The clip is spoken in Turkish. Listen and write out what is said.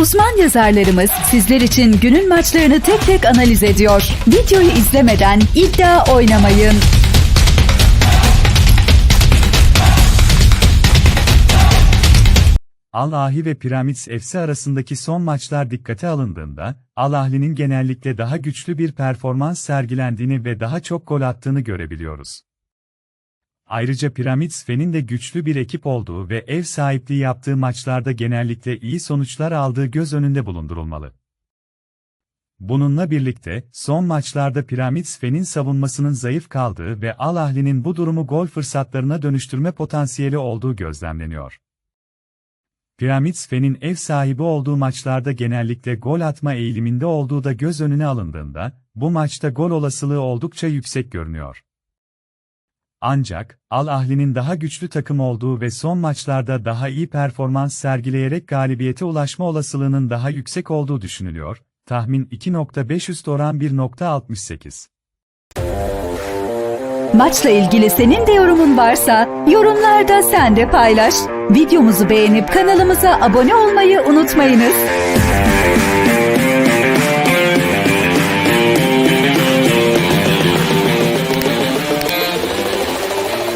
Uzman yazarlarımız sizler için günün maçlarını tek tek analiz ediyor. Videoyu izlemeden iddia oynamayın. Al Ahly ve Pyramids FC arasındaki son maçlar dikkate alındığında, Al Ahly'nin genellikle daha güçlü bir performans sergilendiğini ve daha çok gol attığını görebiliyoruz. Ayrıca Pyramids Fen'in de güçlü bir ekip olduğu ve ev sahipliği yaptığı maçlarda genellikle iyi sonuçlar aldığı göz önünde bulundurulmalı. Bununla birlikte, son maçlarda Pyramids Fen'in savunmasının zayıf kaldığı ve Al Ahly'nin bu durumu gol fırsatlarına dönüştürme potansiyeli olduğu gözlemleniyor. Pyramids Fen'in ev sahibi olduğu maçlarda genellikle gol atma eğiliminde olduğu da göz önüne alındığında, bu maçta gol olasılığı oldukça yüksek görünüyor. Ancak, Al Ahly'nin daha güçlü takım olduğu ve son maçlarda daha iyi performans sergileyerek galibiyete ulaşma olasılığının daha yüksek olduğu düşünülüyor. Tahmin 2.5 üst oran 1.68. Maçla ilgili senin de yorumun varsa yorumlarda sen de paylaş. Videomuzu beğenip kanalımıza abone olmayı unutmayınız.